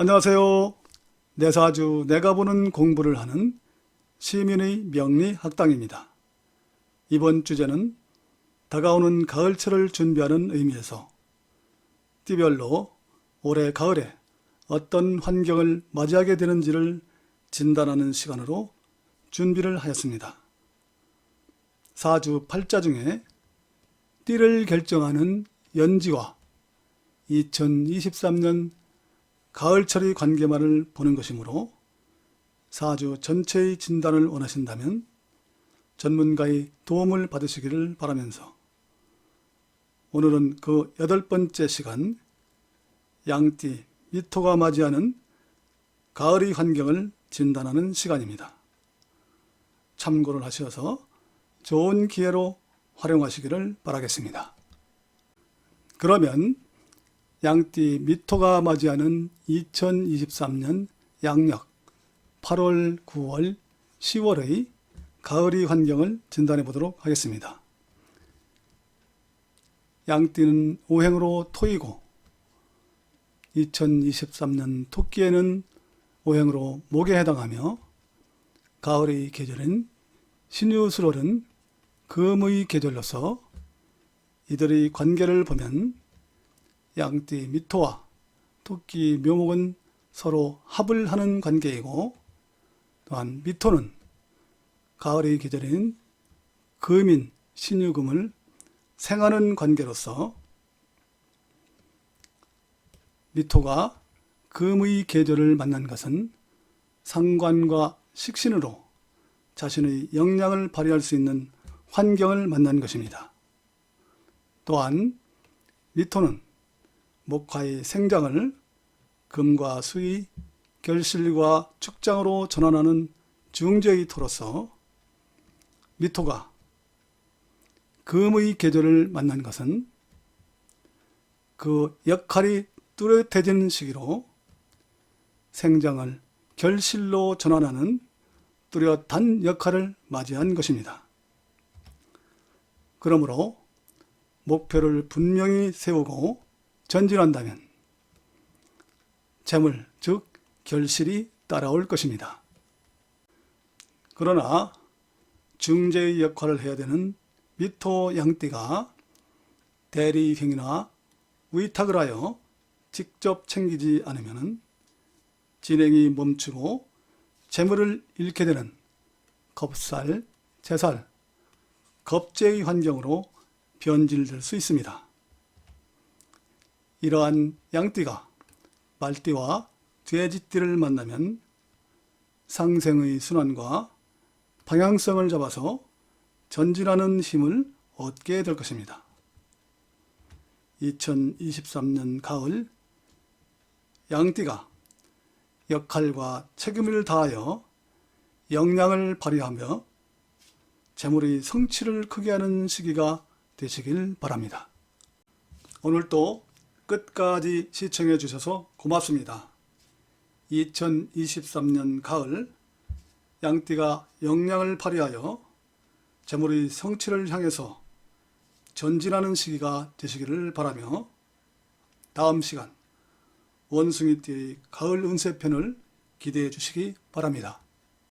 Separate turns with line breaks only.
안녕하세요. 내사주 내가 보는 공부를 하는 시민의 명리 학당입니다. 이번 주제는 다가오는 가을철을 준비하는 의미에서 띠별로 올해 가을에 어떤 환경을 맞이하게 되는지를 진단하는 시간으로 준비를 하였습니다. 사주 팔자 중에 띠를 결정하는 연지와 2023년 가을철의 관계만을 보는 것이므로 사주 전체의 진단을 원하신다면 전문가의 도움을 받으시기를 바라면서 오늘은 그 여덟 번째 시간 양띠 미토가 맞이하는 가을의 환경을 진단하는 시간입니다. 참고를 하셔서 좋은 기회로 활용하시기를 바라겠습니다. 그러면 양띠 미토가 맞이하는 2023년 양력 8월, 9월, 10월의 가을의 환경을 진단해 보도록 하겠습니다. 양띠는 오행으로 토이고 2023년 토끼에는 오행으로 목에 해당하며 가을의 계절인 신유술월은 금의 계절로서 이들의 관계를 보면 양띠 미토와 토끼 묘목은 서로 합을 하는 관계이고 또한 미토는 가을의 계절인 금인 신유금을 생하는 관계로서 미토가 금의 계절을 만난 것은 상관과 식신으로 자신의 역량을 발휘할 수 있는 환경을 만난 것입니다. 또한 미토는 목화의 생장을 금과 수의, 결실과 축장으로 전환하는 중재의 토로서 미토가 금의 계절을 만난 것은 그 역할이 뚜렷해진 시기로 생장을 결실로 전환하는 뚜렷한 역할을 맞이한 것입니다. 그러므로 목표를 분명히 세우고 전진한다면 재물, 즉 결실이 따라올 것입니다. 그러나 중재의 역할을 해야 되는 미토 양띠가 대리행위나 위탁을 하여 직접 챙기지 않으면 진행이 멈추고 재물을 잃게 되는 겁살, 재살, 겁재의 환경으로 변질될 수 있습니다. 이러한 양띠가 말띠와 돼지띠를 만나면 상생의 순환과 방향성을 잡아서 전진하는 힘을 얻게 될 것입니다. 2023년 가을 양띠가 역할과 책임을 다하여 역량을 발휘하며 재물의 성취를 크게 하는 시기가 되시길 바랍니다. 오늘도 끝까지 시청해 주셔서 고맙습니다. 2023년 가을 양띠가 역량을 발휘하여 재물의 성취를 향해서 전진하는 시기가 되시기를 바라며 다음 시간 원숭이띠의 가을 운세편을 기대해 주시기 바랍니다.